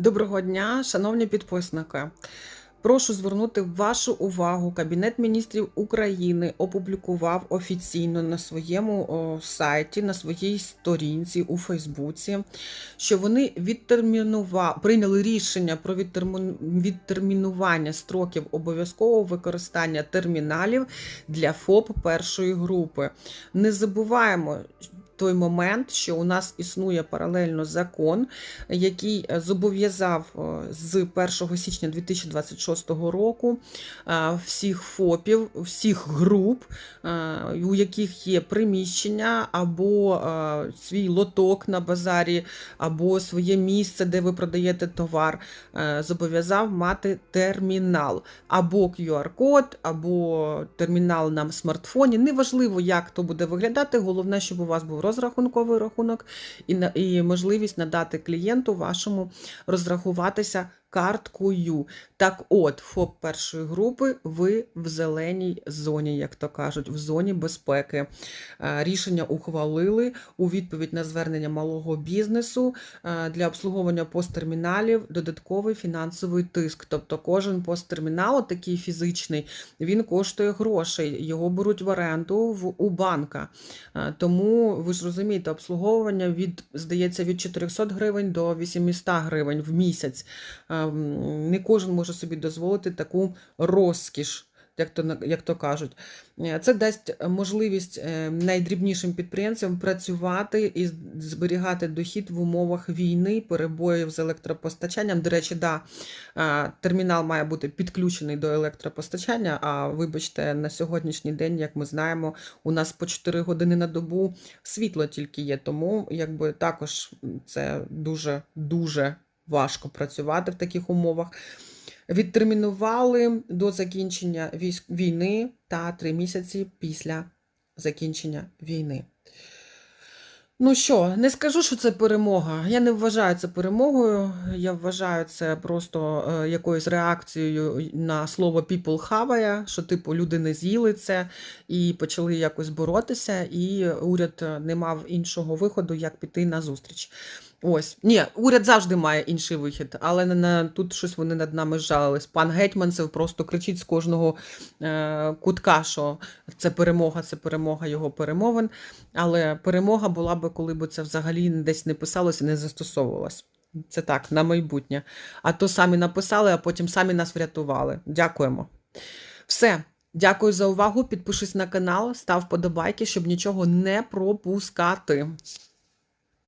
Доброго дня, шановні підписники. Прошу звернути вашу увагу. Кабінет міністрів України опублікував офіційно на своєму сайті, на своїй сторінці у Фейсбуці, що вони відтермінува... прийняли рішення про відтермінування строків обов'язкового використання терміналів для ФОП першої групи. Не забуваємо. Той момент, що у нас існує паралельно закон, який е, зобов'язав е, з 1 січня 2026 року е, всіх ФОПів, всіх груп, у яких є приміщення або свій лоток на базарі, або своє місце, де ви продаєте товар, зобов'язав мати термінал або QR-код, або термінал на смартфоні. Неважливо, як то буде виглядати. Головне, щоб у вас був розрахунковий рахунок і, на- і можливість надати клієнту вашому розрахуватися карткою. Так от, ФОП першої групи, ви в зеленій зоні, як то кажуть, в зоні безпеки. Е, Рішення ухвалили у відповідь на звернення малого бізнесу е, для обслуговування посттерміналів додатковий фінансовий тиск. Тобто кожен посттермінал, такий фізичний, він коштує грошей, його беруть в оренду в, у банка. Е, Тому ви ж розумієте, обслуговування від, здається, від 400 гривень до 800 гривень в місяць. Не кожен може собі дозволити таку розкіш. Як то, як то кажуть, Е, це дасть можливість е, найдрібнішим підприємцям працювати і зберігати дохід в умовах війни, перебоїв з електропостачанням. До речі, да, е, термінал має бути підключений до електропостачання. А вибачте, на сьогоднішній день, як ми знаємо, у нас по 4 години на добу світло тільки є. Тому якби також це дуже дуже важко працювати в таких умовах. Відтермінували до закінчення війни та три місяці після закінчення війни. Ну що, не скажу, що це перемога. Я не вважаю це перемогою. Я вважаю це просто е, якоюсь реакцією на слово people хаває, що типу люди не з'їли це і почали якось боротися, і уряд не мав іншого виходу, як піти на зустріч. Ось ні, уряд завжди має інший вихід, але на, тут щось вони над нами зжалились. Пан Гетьманцев просто кричить з кожного е, кутка, що це перемога, це перемога його перемовин. Але перемога була би, коли б це взагалі десь не писалося, не застосовувалось. Це так, на майбутнє. А то самі написали, а потім самі нас врятували. Дякуємо. Все. Дякую за увагу. Підпишись на канал, став подобайки, щоб нічого не пропускати.